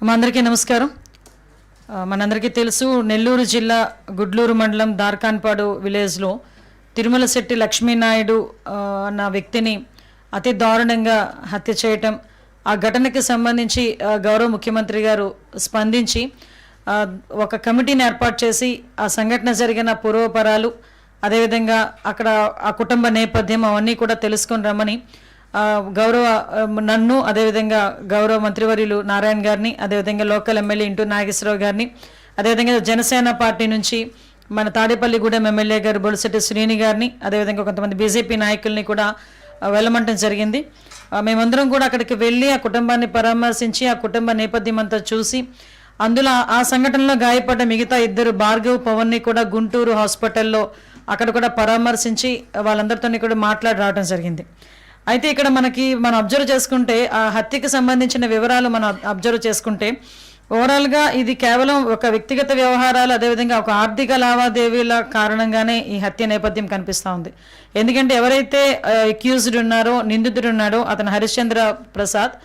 మా అందరికీ నమస్కారం. మనందరికీ తెలుసు నెల్లూరు జిల్లా గుడ్లూరు మండలం దార్కాన్పాడు విలేజ్లో తిరుమల శెట్టి లక్ష్మీనాయుడు అన్న వ్యక్తిని అతి దారుణంగా హత్య చేయటం ఆ ఘటనకి సంబంధించి గౌరవ ముఖ్యమంత్రి గారు స్పందించి ఒక కమిటీని ఏర్పాటు చేసి ఆ సంఘటన జరిగిన పూర్వపరాలు అదేవిధంగా అక్కడ ఆ కుటుంబ నేపథ్యం అవన్నీ కూడా తెలుసుకొని రమ్మని గౌరవ నన్ను అదేవిధంగా గౌరవ మంత్రివర్యులు నారాయణ గారిని అదేవిధంగా లోకల్ ఎమ్మెల్యే ఇంటూ నాగేశ్వరరావు గారిని అదేవిధంగా జనసేన పార్టీ నుంచి మన తాడేపల్లిగూడెం ఎమ్మెల్యే గారు బొలిశెట్టి శ్రీని గారిని అదేవిధంగా కొంతమంది బీజేపీ నాయకుల్ని కూడా వెళ్ళమంటం జరిగింది. మేమందరం కూడా అక్కడికి వెళ్ళి ఆ కుటుంబాన్ని పరామర్శించి ఆ కుటుంబ నేపథ్యం అంతా చూసి అందులో ఆ సంఘటనలో గాయపడ్డ మిగతా ఇద్దరు భార్గవ్ పవన్ని కూడా గుంటూరు హాస్పిటల్లో అక్కడ కూడా పరామర్శించి వాళ్ళందరితోని కూడా మాట్లాడి రావడం జరిగింది. అయితే ఇక్కడ మనకి మనం అబ్జర్వ్ చేసుకుంటే ఆ హత్యకి సంబంధించిన వివరాలు మనం అబ్జర్వ్ చేసుకుంటే ఓవరాల్గా ఇది కేవలం ఒక వ్యక్తిగత వ్యవహారాలు అదేవిధంగా ఒక ఆర్థిక లావాదేవీల కారణంగానే ఈ హత్య నేపథ్యం కనిపిస్తూ ఉంది. ఎందుకంటే ఎవరైతే అక్యూజ్డ్ ఉన్నారో నిందితుడు ఉన్నాడో అతను హరిశ్చంద్ర ప్రసాద్.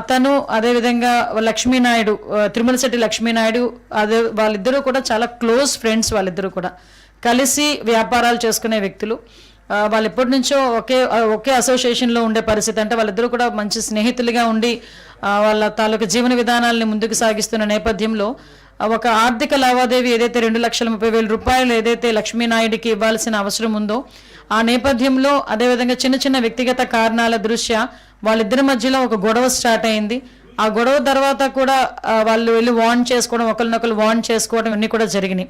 అతను అదేవిధంగా లక్ష్మీనాయుడు తిరుమల శెట్టి లక్ష్మీనాయుడు అదే వాళ్ళిద్దరూ కూడా చాలా క్లోజ్ ఫ్రెండ్స్ వాళ్ళిద్దరూ కూడా. కలిసి వ్యాపారాలు చేసుకునే వ్యక్తులు. వాళ్ళు ఎప్పటి నుంచో ఒకే ఒకే అసోసియేషన్లో ఉండే పరిస్థితి. అంటే వాళ్ళిద్దరూ కూడా మంచి స్నేహితులుగా ఉండి వాళ్ళ తాలూకు జీవన విధానాలని ముందుకు సాగిస్తున్న నేపథ్యంలో ఒక ఆర్థిక లావాదేవీ ఏదైతే రెండు లక్షల ముప్పై వేల రూపాయలు ఏదైతే లక్ష్మీనాయుడికి ఇవ్వాల్సిన అవసరం ఉందో ఆ నేపథ్యంలో అదేవిధంగా చిన్న చిన్న వ్యక్తిగత కారణాల దృష్ట్యా వాళ్ళిద్దరి మధ్యలో ఒక గొడవ స్టార్ట్ అయింది. ఆ గొడవ తర్వాత కూడా వాళ్ళు వెళ్ళి వార్న్ చేసుకోవడం ఒకరినొకరు వార్న్ చేసుకోవడం ఇవన్నీ కూడా జరిగినాయి.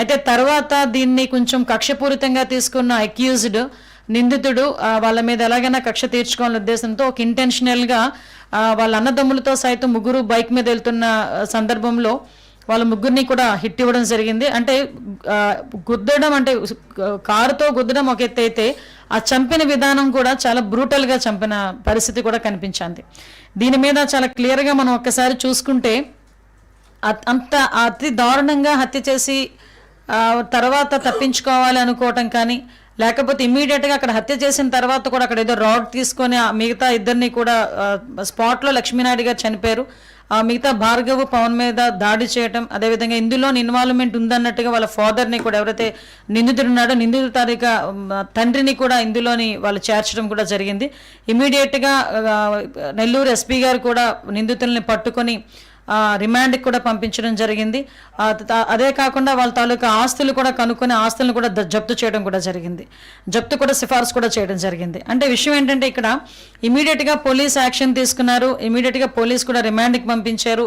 అయితే తర్వాత దీన్ని కొంచెం కక్షపూరితంగా తీసుకున్న అక్యూజ్డ్ నిందితుడు వాళ్ళ మీద ఎలాగైనా కక్ష తీర్చుకోవాలనే ఉద్దేశంతో ఒక ఇంటెన్షనల్గా వాళ్ళ అన్నదమ్ములతో సైతం ముగ్గురు బైక్ మీద వెళ్తున్న సందర్భంలో వాళ్ళ ముగ్గురిని కూడా హిట్ ఇవ్వడం జరిగింది. అంటే గుద్దడం అంటే కారుతో గుద్దడం ఒక ఎత్తు అయితే ఆ చంపిన విధానం కూడా చాలా బ్రూటల్గా చంపిన పరిస్థితి కూడా కనిపించింది. దీని మీద చాలా క్లియర్గా మనం ఒక్కసారి చూసుకుంటే అంత అతి దారుణంగా హత్య చేసి తర్వాత తప్పించుకోవాలి అనుకోవటం కానీ లేకపోతే ఇమ్మీడియట్గా అక్కడ హత్య చేసిన తర్వాత కూడా అక్కడ ఏదో రాడ్ తీసుకొని ఆ మిగతా ఇద్దరిని కూడా స్పాట్లో లక్ష్మీనాయుడు గారు చనిపోయారు. మిగతా భార్గవ్ పవన్ మీద దాడి చేయటం అదేవిధంగా ఇందులో ఇన్వాల్వ్మెంట్ ఉందన్నట్టుగా వాళ్ళ ఫాదర్ని కూడా ఎవరైతే నిందితుడు ఉన్నాడో నిందితుడు తారీఖ తండ్రిని కూడా ఇందులోని వాళ్ళు చేర్చడం కూడా జరిగింది. ఇమీడియట్గా నెల్లూరు ఎస్పీ గారు కూడా నిందితుల్ని పట్టుకొని రిమాండ్కి కూడా పంపించడం జరిగింది. అదే కాకుండా వాళ్ళ తాలూకా ఆస్తులు కూడా కనుక్కొని ఆస్తులను కూడా జప్తు చేయడం కూడా జరిగింది. జప్తు కూడా సిఫార్సు కూడా చేయడం జరిగింది. అంటే విషయం ఏంటంటే ఇక్కడ ఇమీడియట్గా పోలీస్ యాక్షన్ తీసుకున్నారు. ఇమీడియట్గా పోలీస్ కూడా రిమాండ్కి పంపించారు.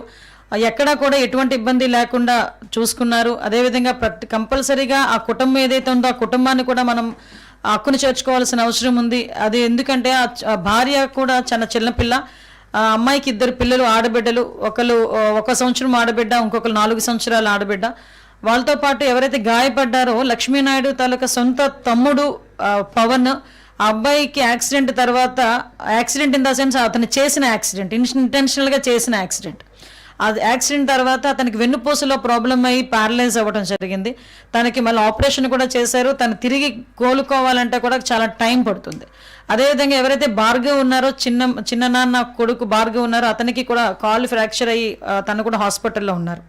ఎక్కడా కూడా ఎటువంటి ఇబ్బంది లేకుండా చూసుకున్నారు. అదేవిధంగా ప్రతి కంపల్సరీగా ఆ కుటుంబం ఏదైతే ఉందో ఆ కుటుంబాన్ని కూడా మనం హక్కును చేర్చుకోవాల్సిన అవసరం ఉంది. అది ఎందుకంటే ఆ ఆ భార్య కూడా చాలా చిన్నపిల్ల. ఆ అమ్మాయికి ఇద్దరు పిల్లలు ఆడబిడ్డలు ఒకరు ఒక సంవత్సరం ఆడబిడ్డ ఇంకొకరు నాలుగు సంవత్సరాలు ఆడబిడ్డ. వాళ్ళతో పాటు ఎవరైతే గాయపడ్డారో లక్ష్మీనాయుడు తాలూకా సొంత తమ్ముడు పవన్ ఆ అబ్బాయికి యాక్సిడెంట్ తర్వాత యాక్సిడెంట్ ఇన్ ద సెన్స్ అతను చేసిన యాక్సిడెంట్ ఇంటెన్షనల్గా చేసిన యాక్సిడెంట్. అది యాక్సిడెంట్ తర్వాత అతనికి వెన్నుపూసలో ప్రాబ్లం అయ్యి ప్యారలైజ్ అవ్వడం జరిగింది. తనకి మళ్ళీ ఆపరేషన్ కూడా చేశారు. తను తిరిగి కోలుకోవాలంటే కూడా చాలా టైం పడుతుంది. అదేవిధంగా ఎవరైతే భార్గవ్ ఉన్నారో చిన్న చిన్న నాన్న కొడుకు భార్గవ్ ఉన్నారో అతనికి కూడా కాలు ఫ్రాక్చర్ అయ్యి తను కూడా హాస్పిటల్లో ఉన్నారు.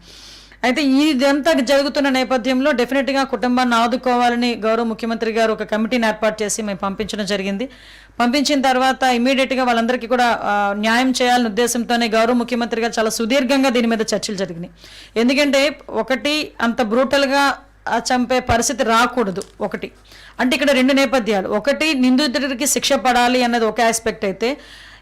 అయితే ఇదంతా జరుగుతున్న నేపథ్యంలో డెఫినెట్గా కుటుంబాన్ని ఆదుకోవాలని గౌరవ ముఖ్యమంత్రి గారు ఒక కమిటీని ఏర్పాటు చేసి మేము పంపించడం జరిగింది. పంపించిన తర్వాత ఇమీడియట్గా వాళ్ళందరికీ కూడా న్యాయం చేయాలనే ఉద్దేశంతోనే గౌరవ ముఖ్యమంత్రి గారు చాలా సుదీర్ఘంగా దీని మీద చర్చలు జరిగినాయి. ఎందుకంటే ఒకటి అంత బ్రూటల్గా చంపే పరిస్థితి రాకూడదు ఒకటి. అంటే ఇక్కడ రెండు నేపథ్యాలు. ఒకటి నిందితుడికి శిక్ష పడాలి అన్నది ఒక ఆస్పెక్ట్ అయితే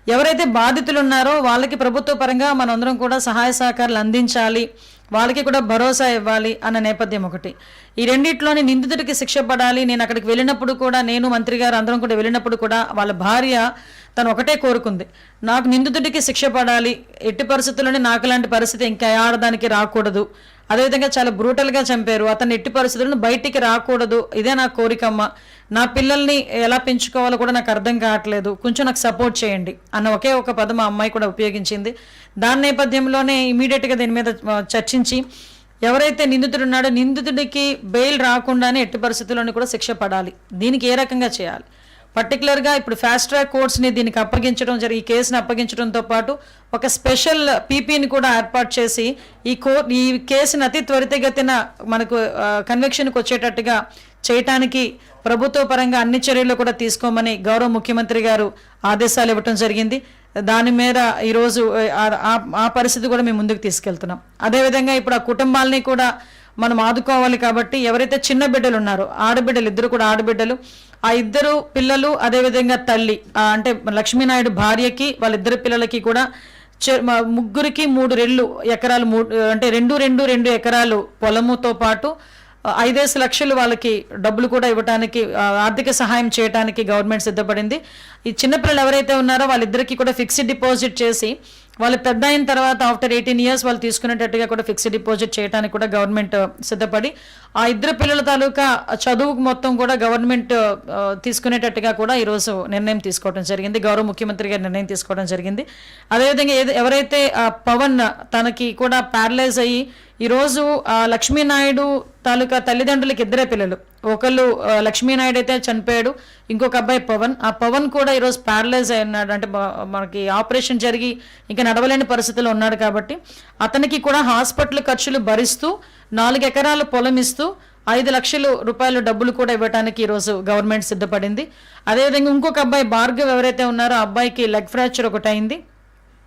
ఎవరైతే బాధితులు ఉన్నారో వాళ్ళకి ప్రభుత్వ పరంగా మనందరం కూడా సహాయ సహకారాలు అందించాలి. వాళ్ళకి కూడా భరోసా ఇవ్వాలి అన్న నేపథ్యం ఒకటి. ఈ రెండిట్లోని నిందితుడికి శిక్ష పడాలి. నేను అక్కడికి వెళ్ళినప్పుడు కూడా నేను మంత్రి గారు అందరం కూడా వెళ్ళినప్పుడు కూడా వాళ్ళ భార్య తను ఒకటే కోరుకుంది. నాకు నిందితుడికి శిక్ష పడాలి. ఎట్టి పరిస్థితుల్లోనే నాకు లాంటి పరిస్థితి ఇంకా ఆడదానికి రాకూడదు. అదేవిధంగా చాలా బ్రూటల్గా చంపారు. అతను ఎట్టి పరిస్థితులను బయటికి రాకూడదు. ఇదే నా కోరికమ్మ. నా పిల్లల్ని ఎలా పెంచుకోవాలో కూడా నాకు అర్థం కావట్లేదు. కొంచెం నాకు సపోర్ట్ చేయండి అన్న ఒకే ఒక పదం ఆ అమ్మాయి కూడా ఉపయోగించింది. దాని నేపథ్యంలోనే ఇమీడియట్గా దీని మీద చర్చించి ఎవరైతే నిందితుడు ఉన్నాడో నిందితుడికి బెయిల్ రాకుండానే ఎట్టి పరిస్థితుల్లోనూ కూడా శిక్ష పడాలి. దీనికి ఏ రకంగా చేయాలి? పర్టికులర్గా ఇప్పుడు ఫాస్ట్ ట్రాక్ కోర్ట్స్ని దీనికి అప్పగించడం జరిగి ఈ కేసుని అప్పగించడంతో పాటు ఒక స్పెషల్ పీపీని కూడా ఏర్పాటు చేసి ఈ కోర్ ఈ కేసుని అతి త్వరితగతిన మనకు కన్వెక్షన్కి వచ్చేటట్టుగా చేయటానికి ప్రభుత్వ పరంగా అన్ని చర్యలు కూడా తీసుకోమని గౌరవ ముఖ్యమంత్రి గారు ఆదేశాలు ఇవ్వటం జరిగింది. దాని మీద ఈరోజు ఆ- ఆ- ఆ పరిస్థితి కూడా మేము ముందుకు తీసుకెళ్తున్నాం. అదేవిధంగా ఇప్పుడు ఆ కుటుంబాలని కూడా మనం ఆదుకోవాలి కాబట్టి ఎవరైతే చిన్న బిడ్డలు ఉన్నారో ఆడబిడ్డలు ఇద్దరు కూడా ఆడబిడ్డలు ఆ ఇద్దరు పిల్లలు అదేవిధంగా తల్లి అంటే లక్ష్మీనాయుడు భార్యకి వాళ్ళిద్దరు పిల్లలకి కూడా చె- ముగ్గురికి మూడు రెళ్ళు ఎకరాలు మూడు అంటే రెండు రెండు రెండు ఎకరాలు పొలముతో పాటు ఐదేసి లక్షలు వాళ్ళకి డబ్బులు కూడా ఇవ్వడానికి ఆర్థిక సహాయం చేయడానికి గవర్నమెంట్ సిద్ధపడింది. ఈ చిన్నపిల్లలు ఎవరైతే ఉన్నారో వాళ్ళిద్దరికీ కూడా ఫిక్స్డ్ డిపాజిట్ చేసి వాళ్ళు పెద్ద అయిన తర్వాత ఆఫ్టర్ ఎయిటీన్ ఇయర్స్ వాళ్ళు తీసుకునేటట్టుగా కూడా ఫిక్స్డ్ డిపాజిట్ చేయడానికి కూడా గవర్నమెంట్ సిద్ధపడి ఆ ఇద్దరు పిల్లల తాలూకా చదువుకు మొత్తం కూడా గవర్నమెంట్ తీసుకునేటట్టుగా కూడా ఈరోజు నిర్ణయం తీసుకోవడం జరిగింది. గౌరవ ముఖ్యమంత్రి గారు నిర్ణయం తీసుకోవడం జరిగింది. అదేవిధంగా ఎవరైతే పవన్ తనకి కూడా ప్యారలైజ్ అయ్యి ఈరోజు లక్ష్మీనాయుడు తాలూకా తల్లిదండ్రులకి ఇద్దరే పిల్లలు. ఒకళ్ళు లక్ష్మీనాయుడు అయితే చనిపోయాడు ఇంకొక అబ్బాయి పవన్. ఆ పవన్ కూడా ఈరోజు ప్యారలైజ్ అయి ఉన్నాడు. అంటే మనకి ఆపరేషన్ జరిగి ఇంకా నడవలేని పరిస్థితిలో ఉన్నాడు కాబట్టి అతనికి కూడా హాస్పిటల్ ఖర్చులు భరిస్తూ నాలుగు ఎకరాలు పొలం ఇస్తూ ఐదు లక్షలు రూపాయల డబ్బులు కూడా ఇవ్వడానికి ఈరోజు గవర్నమెంట్ సిద్ధపడింది. అదేవిధంగా ఇంకొక అబ్బాయి భార్గవ్ ఎవరైతే ఉన్నారో ఆ అబ్బాయికి లెగ్ ఫ్రాక్చర్ ఒకటి అయింది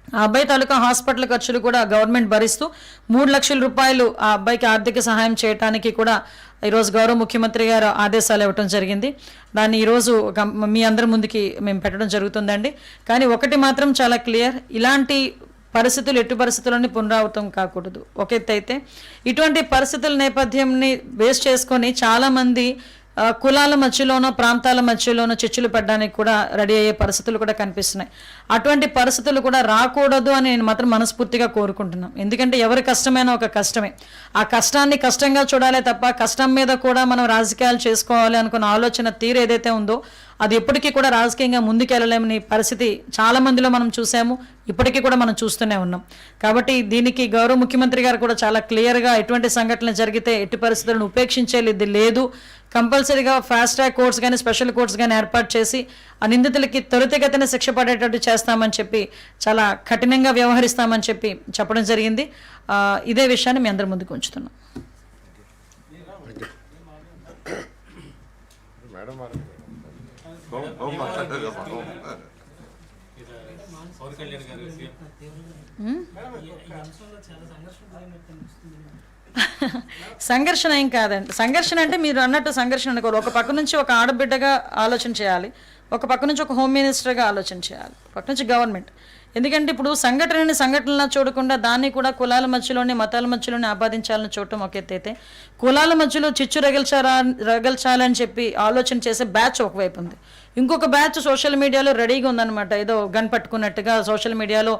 ఆ అబ్బాయి తాలూకా హాస్పిటల్ ఖర్చులు కూడా గవర్నమెంట్ భరిస్తూ మూడు లక్షల రూపాయలు ఆ అబ్బాయికి ఆర్థిక సహాయం చేయడానికి కూడా ఈరోజు గౌరవ ముఖ్యమంత్రి గారు ఆదేశాలు ఇవ్వటం జరిగింది. దాన్ని ఈరోజు మీ అందరి ముందుకి మేము పెట్టడం జరుగుతుందండి. కానీ ఒకటి మాత్రం చాలా క్లియర్ ఇలాంటి పరిస్థితులు ఎటు పరిస్థితుల్లోని పునరావృతం కాకూడదు. ఒక ఎత్తు అయితే ఇటువంటి పరిస్థితుల నేపథ్యంని బేస్ చేసుకొని చాలామంది కులాల మధ్యలోనో ప్రాంతాల మధ్యలోనో చిచ్చులు పెట్టడానికి కూడా రెడీ అయ్యే పరిస్థితులు కూడా కనిపిస్తున్నాయి. అటువంటి పరిస్థితులు కూడా రాకూడదు అని నేను మాత్రం మనస్ఫూర్తిగా కోరుకుంటున్నాను ఎందుకంటే ఎవరి కష్టమైనా ఒక కష్టమే. ఆ కష్టాన్ని కష్టంగా చూడాలే తప్ప కష్టం మీద కూడా మనం రాజకీయాలు చేసుకోవాలి అనుకున్న ఆలోచన తీరు ఏదైతే ఉందో అది ఎప్పటికీ కూడా రాజకీయంగా ముందుకెళ్ళలేమని పరిస్థితి చాలా మందిలో మనం చూసాము. ఇప్పటికీ కూడా మనం చూస్తూనే ఉన్నాం. కాబట్టి దీనికి గౌరవ ముఖ్యమంత్రి గారు కూడా చాలా క్లియర్గా ఎటువంటి సంఘటనలు జరిగితే ఎట్టి పరిస్థితులను ఉపేక్షించేది లేదు. కంపల్సరీగా ఫాస్ట్ ట్రాక్ కోర్ట్స్ కానీ స్పెషల్ కోర్ట్స్ కానీ ఏర్పాటు చేసి ఆ నిందితులకి త్వరితగతిన శిక్ష పడేటట్టు చేస్తామని చెప్పి చాలా కఠినంగా వ్యవహరిస్తామని చెప్పి చెప్పడం జరిగింది. ఇదే విషయాన్ని మీ అందరి ముందుకు ఉంచుతున్నాం. పవన్ కళ్యాణ్ గారు సంఘర్షణ ఏం కాదండి. సంఘర్షణ అంటే మీరు అన్నట్టు సంఘర్షణ అనుకోరు ఒక పక్క నుంచి ఒక ఆడబిడ్డగా ఆలోచన చేయాలి. ఒక పక్క నుంచి ఒక హోమ్ మినిస్టర్గా ఆలోచన చేయాలి. పక్క నుంచి గవర్నమెంట్. ఎందుకంటే ఇప్పుడు సంఘటనని సంఘటనలా చూడకుండా దాన్ని కూడా కులాల మధ్యలోనే మతాల మధ్యలోనే ఆపాదించాలని చూడటం ఒక ఎత్తు అయితే. కులాల మధ్యలో చిచ్చు రగిల్చారా రగల్చాలని చెప్పి ఆలోచన చేసే బ్యాచ్ ఒకవైపు ఉంది. ఇంకొక బ్యాచ్ సోషల్ మీడియాలో రెడీగా ఉందన్నమాట. ఏదో గన్ పట్టుకున్నట్టుగా సోషల్ మీడియాలో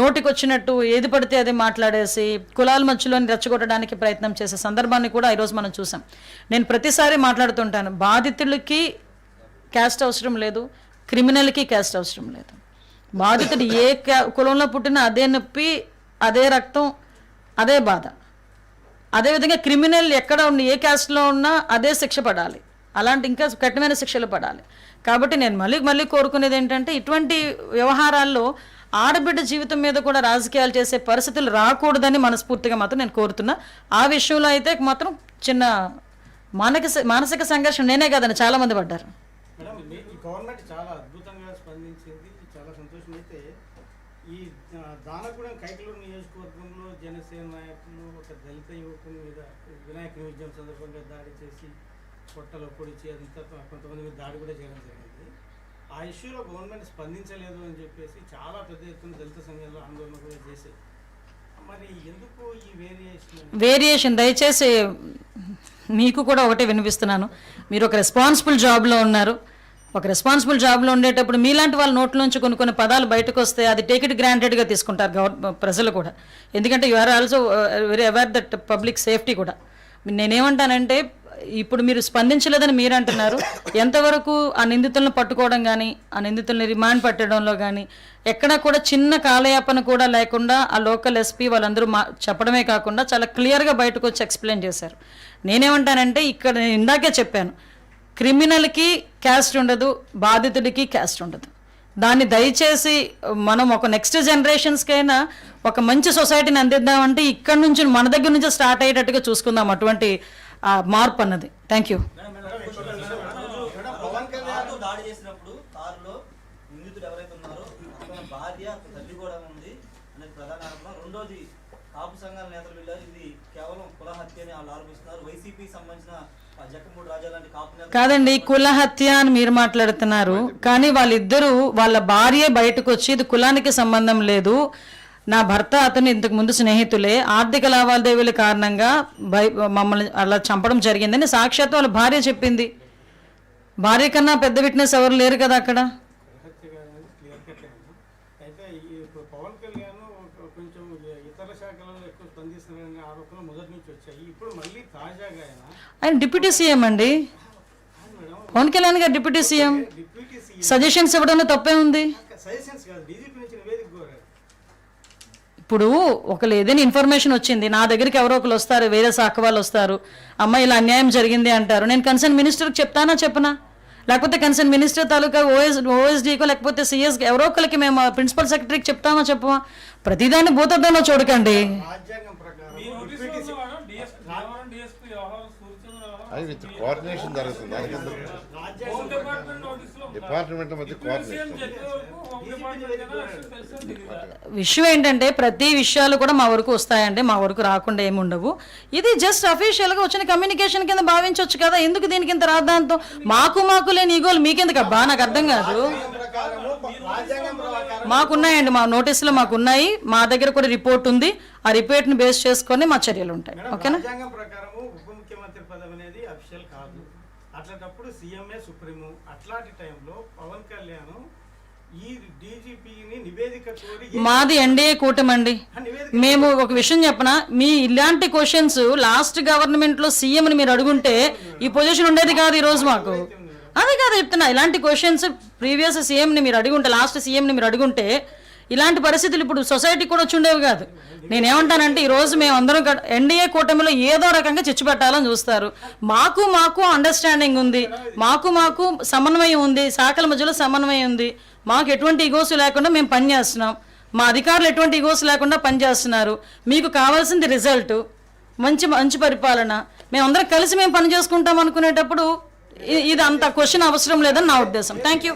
నోటికొచ్చినట్టు ఏది పడితే అది మాట్లాడేసి కులాల మధ్యలోని రెచ్చగొట్టడానికి ప్రయత్నం చేసే సందర్భాన్ని కూడా ఈరోజు మనం చూసాం. నేను ప్రతిసారి మాట్లాడుతుంటాను. బాధితులకి క్యాస్ట్ అవసరం లేదు క్రిమినల్కి క్యాస్ట్ అవసరం లేదు. బాధితుడు ఏ క్యా- కులంలో పుట్టినా అదే నొప్పి అదే రక్తం అదే బాధ. అదేవిధంగా క్రిమినల్ ఎక్కడ ఉన్న ఏ క్యాస్ట్లో ఉన్నా అదే శిక్ష పడాలి. అలాంటి ఇంకా కఠినమైన శిక్షలు పడాలి. కాబట్టి నేను మళ్ళీ మళ్ళీ కోరుకునేది ఏంటంటే ఇటువంటి వ్యవహారాల్లో ఆడబిడ్డ జీవితం మీద కూడా రాజకీయాలు చేసే పరిస్థితులు రాకూడదని మనస్ఫూర్తిగా మాత్రం నేను కోరుతున్నా. ఆ విషయంలో అయితే మాత్రం చిన్న మానసిక మానసిక సంఘర్షణ నేనే కాదని చాలామంది పడ్డారు మేడం మీ ఈ గవర్నమెంట్ చాలా అద్భుతంగా స్పందించింది చాలా సంతోషం అయితే ఈ ఆ, దానగూడెం కైకలూరు నియోజకవర్గంలో జనసేన నాయకులు ఒక దళిత యువకుని మీద వినాయక నిమజ్జనం సందర్భంగా దాడి చేసి పొట్టలో పొడిచి అదంతా కొంతమంది మీద దాడి కూడా చేయడం జరిగింది. ఆ ఇష్యూలో గవర్నమెంట్ స్పందించలేదు అని చెప్పేసి చాలా పెద్ద ఎత్తున దళిత సంఘాలు ఆందోళన కూడా చేశాయి. మరి ఎందుకు ఈ వేరియేషన్ వేరియేషన్ దయచేసి మీకు కూడా ఒకటే వినిపిస్తున్నాను. మీరు ఒక రెస్పాన్సిబుల్ జాబ్లో ఉన్నారు. ఒక రెస్పాన్సిబుల్ జాబ్లో ఉండేటప్పుడు మీలాంటి వాళ్ళ నోట్లోంచి కొన్ని కొన్ని పదాలు బయటకు వస్తే అది టేక్ ఇట్ గ్రాంటెడ్గా తీసుకుంటారు గవర్ ప్రజలు కూడా. ఎందుకంటే you are also very aware that public safety కూడా. నేనేమంటానంటే ఇప్పుడు మీరు స్పందించలేదని మీరు అంటున్నారు ఎంతవరకు ఆ నిందితులను పట్టుకోవడం కానీ ఆ నిందితుల్ని రిమాండ్ పెట్టడంలో కానీ ఎక్కడా కూడా చిన్న కాలయాపన కూడా లేకుండా ఆ లోకల్ ఎస్పీ వాళ్ళందరూ మా చెప్పడమే కాకుండా చాలా క్లియర్గా బయటకు వచ్చి ఎక్స్ప్లెయిన్ చేశారు. నేనేమంటానంటే ఇక్కడ ఇందాకే చెప్పాను. క్రిమినల్కి క్యాస్ట్ ఉండదు బాధితుడికి క్యాస్ట్ ఉండదు. దాన్ని దయచేసి మనం ఒక నెక్స్ట్ జనరేషన్స్కైనా ఒక మంచి సొసైటీని అందిద్దామంటే ఇక్కడ నుంచి మన దగ్గర నుంచి స్టార్ట్ అయ్యేటట్టుగా చూసుకుందాం అటువంటి మార్పు అన్నది. థ్యాంక్ యూ పవన్ కళ్యాణ్ కారుతో దాడి చేసినప్పుడు కారులో నిందితుడు ఎవరైతే ఉన్నారో అతని భార్య అతని తల్లి కూడా ఉంది అనేది ప్రధాన ఆరోపణ రెండోది కాపు సంఘాల నేతలు వెళ్ళారు ఇది కేవలం కుల హత్య అని వాళ్ళు ఆరోపిస్తున్నారు వైసీపీ సంబంధించిన ఆ జక్కమూడి రాజా లాంటి కాపు నేతలు కాదండి కుల హత్య అని మీరు మాట్లాడుతున్నారు. కానీ వాళ్ళిద్దరూ వాళ్ళ భార్య బయటకు వచ్చి ఇది కులానికి సంబంధం లేదు. నా భర్త అతను ఇంతకు ముందు స్నేహితులే. ఆర్థిక లావాదేవీల కారణంగా మమ్మల్ని అలా చంపడం జరిగిందని సాక్షాత్ వాళ్ళ భార్య చెప్పింది. భార్య కన్నా పెద్ద విట్నెస్ ఎవరు లేరు కదా అక్కడ? ఆయన డిప్యూటీ సీఎం అండి. పవన్ కళ్యాణ్ గారు డిప్యూటీ సీఎం. సజెషన్స్ ఇవ్వడంలో తప్పే ఉంది. ఇప్పుడు ఒకళ్ళు ఏదైనా ఇన్ఫర్మేషన్ వచ్చింది నా దగ్గరికి ఎవరో ఒకరు వస్తారు వేరే శాఖ వాళ్ళు వస్తారు అమ్మ ఇలా అన్యాయం జరిగింది అంటారు. నేను కన్సర్న్ మినిస్టర్కి చెప్తానా చెప్పనా? లేకపోతే కన్సర్న్ మినిస్టర్ తాలూకా ఓఎస్ ఓఎస్డీకో లేకపోతే సిఎస్ ఎవరో ఒకరికి మేము ప్రిన్సిపల్ సెక్రటరీకి చెప్తామా చెప్పమా? ప్రతిదాన్ని భూతద్దంలో చూడకండి. అది విత్ కోఆర్డినేషన్ జరుగుతుంది. దానికి డిపార్ట్మెంట్ నోటీసులో ఉందా? డిపార్ట్మెంట్ మధ్య కోఆర్డినేషన్? విషయం ఏంటంటే ప్రతి విషయాలు కూడా మా వరకు వస్తాయండి. మా వరకు రాకుండా ఏమి ఉండవు. ఇది జస్ట్ అఫీషియల్గా వచ్చిన కమ్యూనికేషన్ కింద భావించవచ్చు కదా. ఎందుకు దీనికి ఇంత రాద్దాంతో మాకు మాకు లేని ఈగోలు మీకెందుకు అబ్బా? నాకు అర్థం కాదు. మాకున్నాయండి. మా నోటీసులో మాకున్నాయి. మా దగ్గర కూడా రిపోర్ట్ ఉంది. ఆ రిపోర్ట్ని బేస్ చేసుకొని మా చర్యలు ఉంటాయి. ఓకేనా? ఉప ముఖ్యమంత్రి పదవి అనేది అట్లాంటప్పుడు సీఎంఏ సుప్రీము అట్లాంటి టైంలో పవన్ కళ్యాణ్ ఈ డీజీపీని నివేదిక కోరి ఏ- మాది ఎన్డీఏ కూటమండి మేము ఒక విషయం చెప్పనా? మీ ఇలాంటి క్వశ్చన్స్ లాస్ట్ గవర్నమెంట్లో సీఎంని మీరు అడుగుంటే ఈ పొజిషన్ ఉండేది కాదు ఈ రోజు మాకు. అదే కాదు చెప్తున్నా. ఇలాంటి క్వశ్చన్స్ ప్రీవియస్ సీఎంని మీరు అడుగుంటే లాస్ట్ సీఎంని మీరు అడుగుంటే ఇలాంటి పరిస్థితులు ఇప్పుడు సొసైటీ కూడా వచ్చి ఉండేవి కాదు. నేనేమంటానంటే ఈరోజు రోజు మేము అందరం ఎన్డీఏ కూటమిలో ఏదో రకంగా చిచ్చు పెట్టాలని చూస్తారు. మాకు మాకు అండర్స్టాండింగ్ ఉంది. మాకు మాకు సమన్వయం ఉంది. శాఖల మధ్యలో సమన్వయం ఉంది. మాకు ఎటువంటి ఇగోసు లేకుండా మేము పనిచేస్తున్నాం మా అధికారులు ఎటువంటి ఇగోసు లేకుండా పనిచేస్తున్నారు మీకు కావాల్సింది రిజల్ట్ మంచి మంచి పరిపాలన. మేమందరం కలిసి మేము పని చేసుకుంటాం అనుకునేటప్పుడు ఇది అంత క్వశ్చన్ అవసరం లేదని నా ఉద్దేశం. Thank you